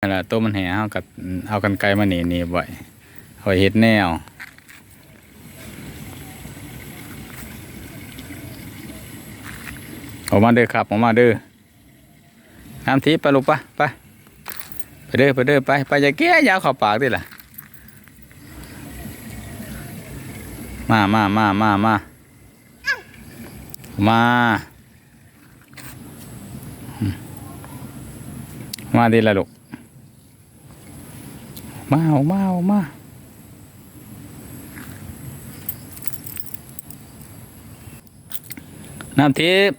นั่นแหละตัวมันแห่เอากับเอากันไกลมาหนีหนีบ่อยหอยเห็ดแนวออกมาเด้อครับออกมาเด้อน้ำทิพย์ไปลูกปะไปไปเด้อไปเด้อไปไปอย่าแก้ยาวเข้าปากดิล่ะมามามามามามามาดิละลูก มาออกมาออกมาน้ำทิพย์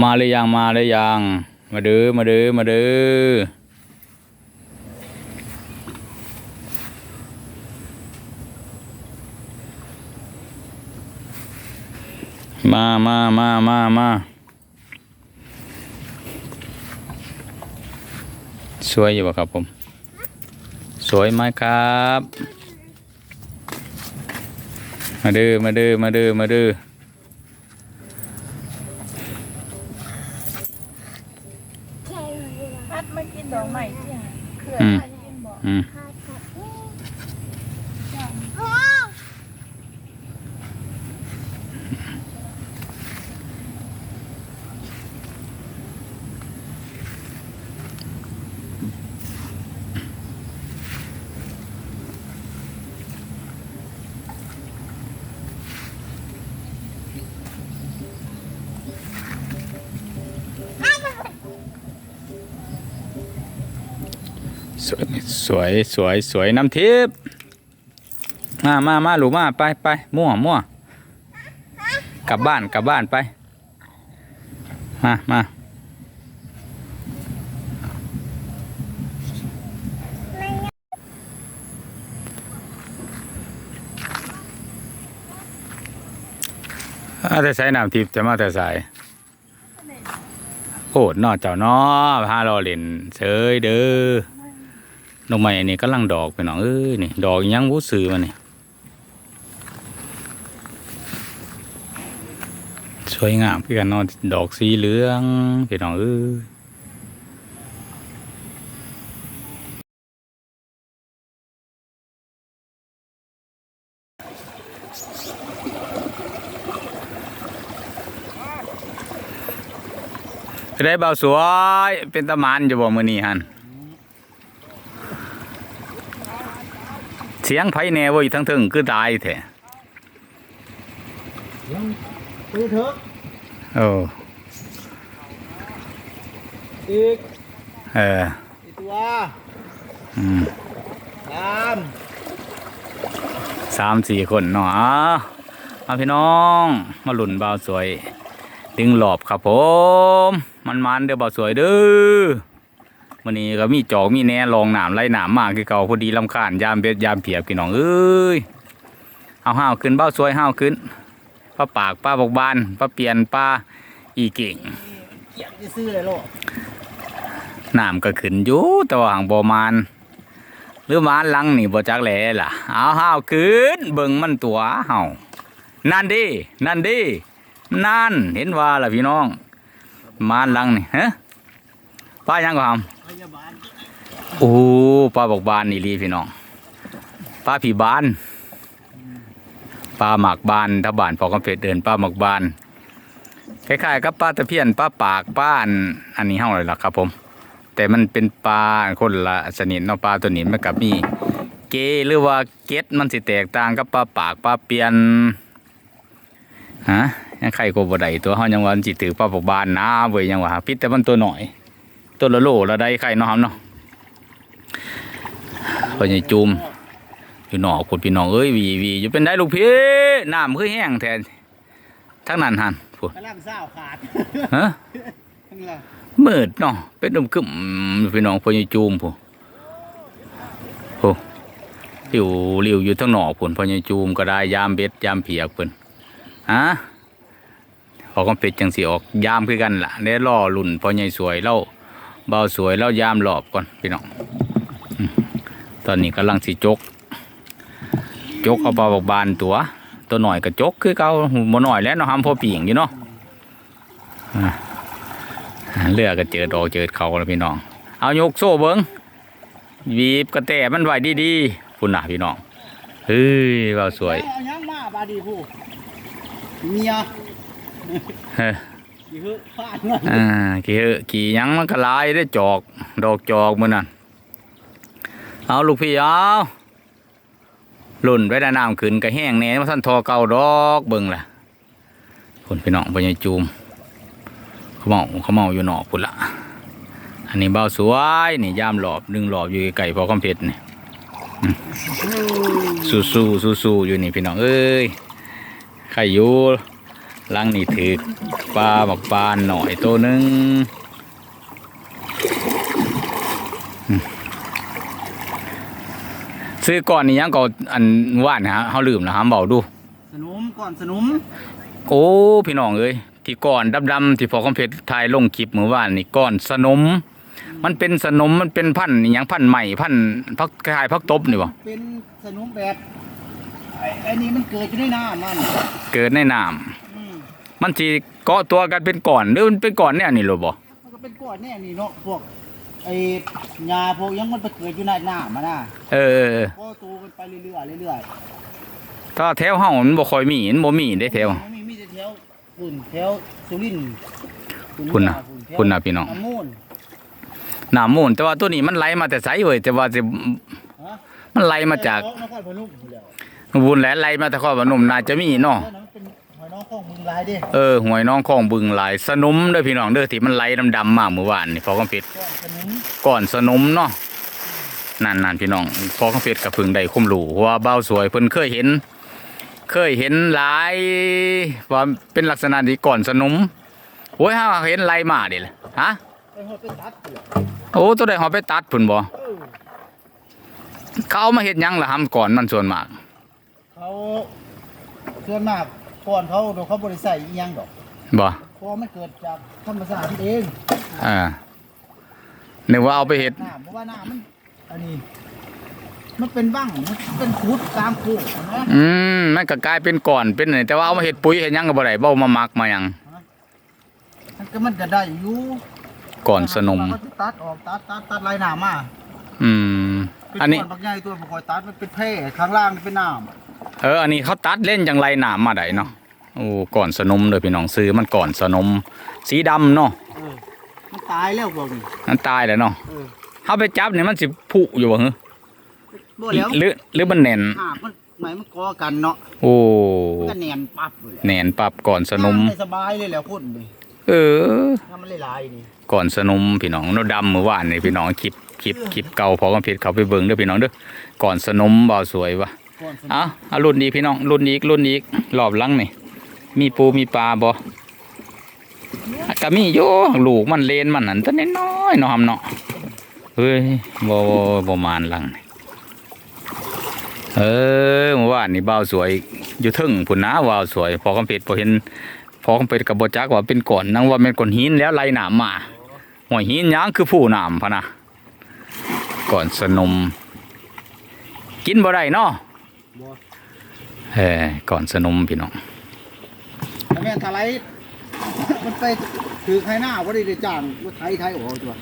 มาเลยยังมาเลยยังมาเด้อมาเด้อมาเด้อมามามามามาสวยอยู่ป่ะครับผม สวยไหมครับ มาดื้อมาดื้อมาดื้อมาดื้อพัดมากินดอกใหม่ที่เขื่อนอืมอืม สวยสวยสวยสวยน้ำทิพย์มามามาหลูมาไปไปมั่วมั่วกลับบ้านกลับบ้านไป มามาอาแต่ใช้น้ำทิพย์จะมาแต่สายโอดนอเจ้านอพาเราเล่นเฉยเด้อ ดอกไม้อันนี้กำลังดอกไปหน้องเอ้ยนี่ดอกยังวู้ซื้อมานี่สวยงามคือกันนอนดอกสีเหลืองพี่น้องเอ้ยได้เบาสวยเป็นตะมานอยู่บ่มื้อนี้ฮัน เสียงไผแหน่เว้ยทั้งถึงคือตายแท้ยังตัวเถอะโอ้อีกเอออีกตัวอืมสามสามสี่คนเนาะอะมาพี่น้องมาหลุ่นบ่าวสวย ดึงหลอบครับผม มันมันๆเด้อบ่าวสวยเด้อ วันนี้ก็มีจอกมีแหน่ลองหนามไล่หนามมากคือเก่าพอดีลำคาญยามเบ็ดยามเพียบพี่น้องเอ้ยเอาห้าวขึ้นบ่าวสวยห้าวขึ้นป้าปากป้าบกบานป้าเปลี่ยนป้าอีเก่งเกียบจะซื้อเลยโลกน้ำก็ขึ้นอยู่แต่ว่าหางบ่มานหรือมานลังนี่บ่จักแหล่ล่ะเอาห้าวขึ้นเบิ่งมันตัวเฮานั่นดินั่นดินั่นเห็นว่าล่ะพี่น้องมานลังนี่ฮะป้ายังก็ทพยาบาลำ โอ้ป้าบอกบานนี่ลีพี่น้องป้าผีบานป้าหมักบานถ้าบานพอกำเฟดเดินป้าหมักบานคล้ายๆกับป้าตะเพียนป้าปากป้าอันอันนี้เฮาเลยล่ะครับ ผม แต่มันเป็นปลาคนละชนิดเนาะปลาตัวนี้มันกับมีเกหรือว่าเกตมันสิแตกต่างกับปลาปากปลาเปลี่ยนฮะยังไข่กบดไดตัวเฮายังวันสิตถือปลาปกบานนะเว้ยยังว่าพิษแต่มันตัวหน่อย ตัวละโลละได้ไข่เนาะครับเนาะพอใหญ่จุมอยู่หนอกคนพี่น้องเอ้ยวีวีอยู่เป็นได้ลูกพี่น้ำคือแห้งแทนทั้งนั้นหันพูดกำลังเศร้าขาดฮะทั้งละมืดเนาะเป็นดมกึ่มพี่น้องพอใหญ่จูมผู้ผู้หลิวหลิวอยู่ทั้งหนอกผลพอใหญ่จูมก็ได้ยามเบ็ดยามเพียกเพิ่นฮะพอก็เป็ดจังสีออกยามคือกันล่ะได้ล่อลุ่นพอใหญ่สวยเล่า เบาสวยเล่ายามหลอบก่อนพี่น้องอืมตอนนี้กำลังสิจก จกเอาปลาบอกบานตัว ตัวหน่อยก็จกคือเก่าบ่หน่อยแล้วเนาะหำพอปีงอยู่เนาะอ่าเรือก็เจอดอกเจอเขาแล้วพี่น้อง เอายกโซ่เบิ้งบีบกระแตมันไว้ดีๆคุณน่ะพี่น้องเฮ้ยว่าสวยเอายังมาบาดีผู้เมีย เฮ้ออยู่ฮึฟาดเงินอ่ากี่เอ้อกี่ยังมันก็ลายได้จอก ดอกจอกมือนั้นเอาลูกพี่เอาหลุ่นไว้ด้านน้ำขึ้นก็แห้งแน่มาท่านทอเก่าดอกเบิ่งล่ะพุ่นพี่น้องบ่ใหญ่จูมเขาเมาเขาเมาอยู่หนอกพุ่นละอันนี้เบาสวยนี่ย่ามหลอบดึงหลอบอยู่ไก่พอคำเพชรนี่สู้สู้สู้สู้อยู่นี่พี่น้องเอ้ยใครอยู่ ลังนี่ถือปลาบักปานหน่อยตัวหนึงอืมซื้อก่อนนี่ยังก็อันว่านฮะเขาลืมนะฮะเบาดู สนุมก่อนสนุมโอ้พี่น้องเอ้ยที่ก้อนดำๆที่พอคอมเพชรถ่ายลงคลิปเมื่อวานนี่ก้อนสนม มันเป็นสนมมันเป็นพันธุ์อหย่างพันธุ์ใหม่พันธุ์พักคล้ายๆพักตบนี่บ่เป็นสนุมแบบไอ้ไอ้นี่มันเกิดอยู่ในน้ำมัน เกิดในน้อืมำ มันสิเกาะตัวกันเป็นก้อนหรือมันเป็นก้อนเนี่ยนี่หรอบ่มันก็เป็นก้อนแน่นี่เนาะพวกไอ้ยาพวกยังมันไปเกิดอยู่ในน้ำมันน่ะเออเออเออก็โตกันไปเรื่อยๆเรื่อยถ้าแถวเฮามันบ่ค่อยมีมันบ่มีได้แถวๆมีมีแต่แถวฝุ่นแถวสุรินทร์คุณน่ะแถวคุณน่ะพี่น้องน้ำมูลน้ำมูลแต่ว่าตัวนี้มันไหลมาแต่ไสเว้ยแต่ว่าสิฮะมันไหลมาจากนครพนมอยู่แล้วบุญแหลไหลมาแต่ข้อพนมน่าจะมีเนาะแล้วนั้นเป็นหอย น้องของมึงลายเด้เออหวยน้องของบึงหลายสนมเด้อพี่น้องเด้อที่มันไหลดำๆมาเมื่อวานนี่พอคอมเพชรก้อนสนุมก่อนสนมเนาะนั่นนั่นพี่น้องพอเขาเพชรกับพึ่งได้คุ้มรู้เพราะว่าเบ้าสวยเพิ่นเคยเห็น เคยเห็นหลายว่าเป็นลักษณะที่ก่อนสนมโอ้ยฮะเห็นไรมาดิเลยฮะไปหอดไปตัดเปลือกโอ้ตัวใดหอไปตัดพุ่นบ่เออเขาเอามาเฮ็ดหยังล่ะทำก่อนมันส่วนมากเขาส่วนมาก ก่อนเขาโดนเขาบริใส่อีหยังดอกบ่เพราะมันเกิดจากธรรมชาติเองอ่านึกว่าเอาไปเฮ็ดน้ำเพราะว่าน้ำมันอันนี้ มันเป็นบ้างมันเป็นขุดตามโคกนะอืมมันก็กลายเป็นก่อนเป็นนี่แต่ว่าเอามาเฮ็ดปุ๋ยเฮ็ดหยังก็บ่ได้บ่เอามาหมักมาหยังมันก็มันจะได้อยู่ก่อนสนมเราก็จะตัดออกตัดตัดตัดลายหนามมาอืม เป็นอันนี้ ก้อนบักใหญ่ตัวผมคอยตัดมันเป็นแพร่ข้างล่างนี่เป็นน้เออ อันนี้เขาตัดเล่นจังไรหนามมาได้เนาะ โอ้ก่อนสนมเลยพี่น้องซื้อมันก่อนสนม สีดำเนาะำเออมันตายแล้วพวกนี้มันตายแล้วเนาะเออเขาไปจับเนี่ยมันสิผุอยู่บ่ฮะบ่แล้วหรือหรือมันแน่นหากมันไหมมันกอกันเนาะโอ้มันก็แหนนปั๊บเลยแน่นปรับก่อนสนมได้สบายเลยแหล้วพุ่นดิเออถ้ามันลายๆนี่ก่อนสนมพี่น้องโนดำเมื่อวานนี่พี่น้องคลิปคลิปคลิปเก่าพอกันผิดเขาไปเบิ่งเด้อพี่น้องเด้อก่อนสนมบ่าวสวยวะก่อนสนเอาเอารุ่นนี้พี่น้องรุ่นนี้อีกรุ่นนี้อีกรอบหลังนี่ มีปูมีปลาบ่ก็มีอยู่ลูกมันเลนมันนั่นตัวน้อยๆเนาะครับเนาะเฮ้ยบ่บ่บ่มานหลังนี่เออเมื่อวานนี่บ่าวสวย อยู่เทึ่งพุ่นนะบ่าวสวย พอคำเพชรพอเห็น พอคำเพชรกับบ่จักว่าเป็นก่อนนังว่าเป็นก้อนหินแล้วไหลน้ำมาหัวหินหยังคือผู้น้ำพะนะก่อนสนม กินบ่ได้เนาะบ่เออก่อนสนมพี่น้อง แต่แม่นทลายมันไปถือใครหน้าว่าได้ได้จ้างรถไถไถออกตัว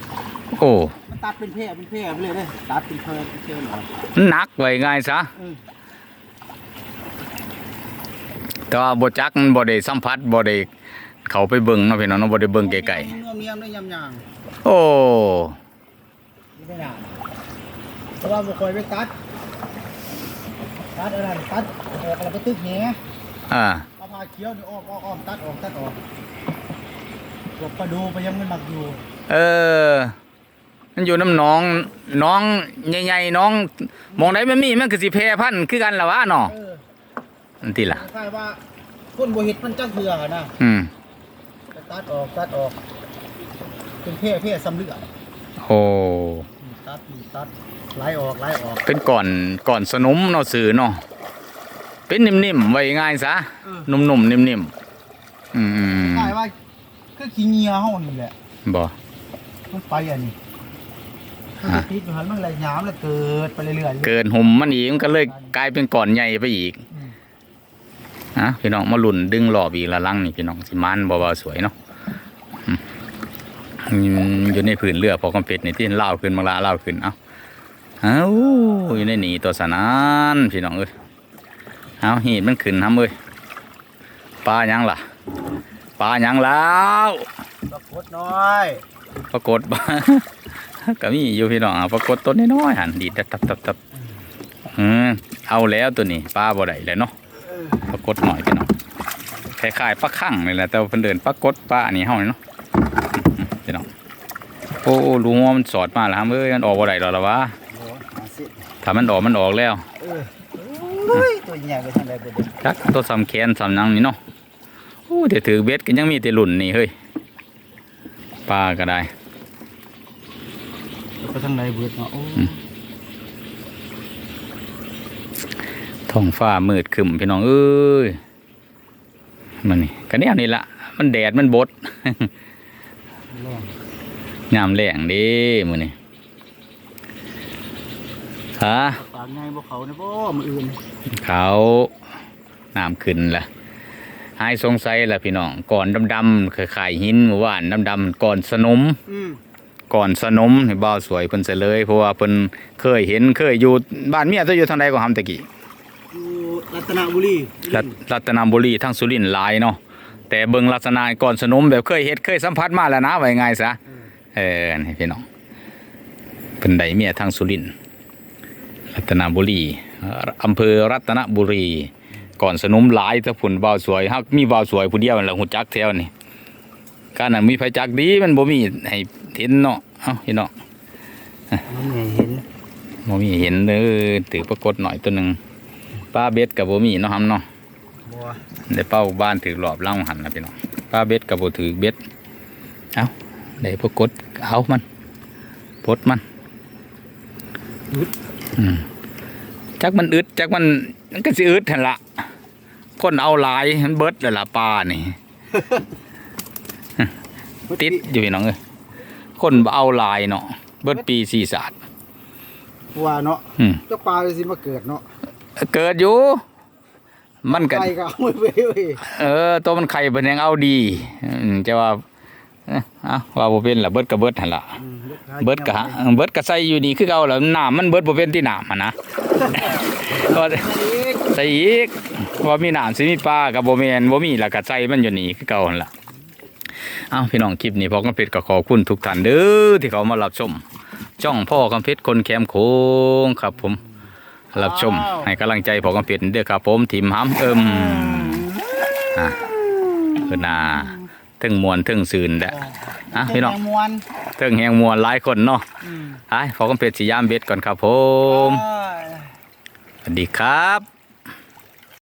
โอ้มันตัดเป็นแพร่เป็นแพร่ไปเลยเด้อตัดเป็นเพลินเป็นเพลินออกมันหนักไว้ง่ายซะเออแต่ว่าบ่จักมันบ่ได้สัมผัสบ่ได้เข้าไปเบิ่งเนาะพี่น้องเนาะบ่ได้เบิ่งไกลเนื้อเนียมได้ยำยางๆโอ้นี่ไม่นานเพราะว่าบุคคลไปตัดตัดอะไรตัดออกแล้วไปตึกแหอ่าเอา ผ้าเขียวนี่ออกออกออกตัดออกตัดออกหลบไปดูไปยังมันหนักอยู่เออ มันอยู่น้ำหน้องน้องใหญ่ๆน้องหมองไหนมันมีมันก็สิแพร่พันธุ์คือกันล่ะวะเนาะเออนั่นติล่ะ คล้ายๆว่าคนบ่เห็ดมันจังเถื่อหั่นนะอืมไปตัดออกตัดออกเป็นเพี้ยเพี้ยซ้ำเลือดโอ้ตัดตัดไล่ออกไล่ออก เป็นก่อนก่อนสนมเนาะสื่อเนาะ เป็นนิ่มๆ ไว้ง่ายซะ เออ นุ่มๆ นิ่มๆ อืมคล้ายว่าคือขี้เงียเฮานี่แหละบ่ มันไปอันนี้มันจะติดอยู่หันมันเลยหยามแล้วเกิดไปเรื่อยๆ เกินหุ่มมันอีกมันก็เลยกลายเป็นก่อนใหญ่ไปอีกอืม ฮะพี่น้องมาลุ่นดึงหลอบอีกละลังนี่พี่น้องสิมันบ่บ่สวยเนาะอืมอืมอยู่ในผืนเรือพอกำเป็ดนี่ที่เล่าวขึ้นมาละเล่าวขึ้นเอาเอาอยู่ในหนีตัวสนานพี่น้องเอ้ย เอาหีดมันขึ้นทำเอ้ยปลายังล่ะปลายังแล้วปรากฏน้อยปรากฏก็มีอยู่พี่น้องเอาปรากฏต้นน้อยๆหันดีดตับตับตับอืมเอาแล้วตัวนี้ปลาบ่ได้แล้วเนาะเออปรากฏหน่อยพี่น้องคล้ายๆปลาข้างนี่แหละแต่ว่าเพิ่นเดินปรากฏปลาอันนี้เฮานี่เนาะอืมพี่น้องโอ้รู้ว่ามันสอดมาแล้วครับเอ้ยมันออกบ่ได้ดอกละวะโหหาสิถ้ามันออกมันออกแล้ว เออโอ้ยตัวใหญ่ไปทางใดไปเด้อจักตัวซ้ำแขนซ้ำหนังนี่เนาะโอ้เดี๋ยวถือเบ็ดก็ยังมีแต่หลุ่นนี่เฮ้ยปลาก็ได้ไปทางใดเบิดเนาะโอ้อืมท้องฟ้ามืดครึมพี่น้องเอ้ยมันนี่ก็แนวนี่ละมันแดดมันบดแรงยามแรงเด้มื้อนี้ฮะปากไงบ่เขานะบ่มื้ออื่น เขาน้ำขึ้นละหายสงสัยละพี่น้องก่อนดำๆคล้ายๆหินเมื่อวานดำๆก่อนสนมอืมก่อนสนมนี่บ่าวสวยเพิ่นเสยเลย เพราะว่าเพิ่นเคยเห็นเคยอยู่บ้านเมียตัวอยู่ทางใดก็หำตะกี้อยู่รัตนบุรีรัตรัตนบุรีทั้งสุรินทร์หลายเนาะแต่เบิ่งลักษณะก่อนสนมแบบเคยเฮ็ดเคยสัมผัสมาแล้วนะว่าง่ายๆซะเออนี่พี่น้องเพิ่นได้เมียทางสุรินทร์ รัตนบุรีเอ่ออำเภอรัตนบุรี ก่อนสนมหลายถ้าผุ่นบ่าวสวยฮักมีบ่าวสวยผู้เดียวนั่นแหละฮู้จักแถวนี่การนั้นมีไผจักดีมันบ่มีให้เห็นเนาะเอ้าพี่น้องมันไงเห็นบ่มีเห็นเด้อถือปรากฏหน่อยตัวหนึงปลาเบ็ดก็บ่มีเนาะครับเนาะบ่ได้เป้าบ้านถือหลอบเล่าหันนะพี่น้องปลาเบ็ดกับโบถือเบ็ดเอาได้พวกกดเอามันพดมันอืม จักมันอึดจักมันมันก็สิอึดหันละคนเอาหลายมันเบิดเลยละปลานี่ ติดอยู่พี่น้องเอ้ยคนบ่เอาหลายเนาะเบิดปีสี่ศาสตร์ว่าเนาะอืมเจ้าปลาสิมาเกิดเนาะเกิดอยู่ มันก็ใครก็เอาไปเว้ยเออ ตัวมันไข่เป็นยังเอาดีอืมจะว่าเอ้อเอาว่าบ่เป็นล่ะเบิดก็เบิดหั่นล่ะอืม เบิดก็หาเบิดก็ใส่อยู่นี่คือเก่าแล้วน้ำมันเบิดบ่เป็นที่น้ำหั่นนะก็ใส่อีกว่ามีน้ำสิมีปลาก็บ่แม่นบ่มีล่ะก็ใส่มันอยู่นี่คือเก่าหั่นล่ะเอ้าพี่น้องคลิปนี้พ่อกำเพชรก็ขอบคุณทุกท่านเด้อที่เขามารับชมจ้องพ่อกำเพชรคนแคมโค้งครับ ผมรับชม ให้กำลังใจพ่อกำเพชรเด้อครับ ผมทีมหำเอิมอะเพิ่นน่ะถึงมวนถึงซืนแหละอะพี่น้องแตมวนถึงแหงมวนหลายคนเนาะอืมไอ้พอกำเป็ดสิยามเบ็ดก่อนครับผมอ่าสวัสดีครับ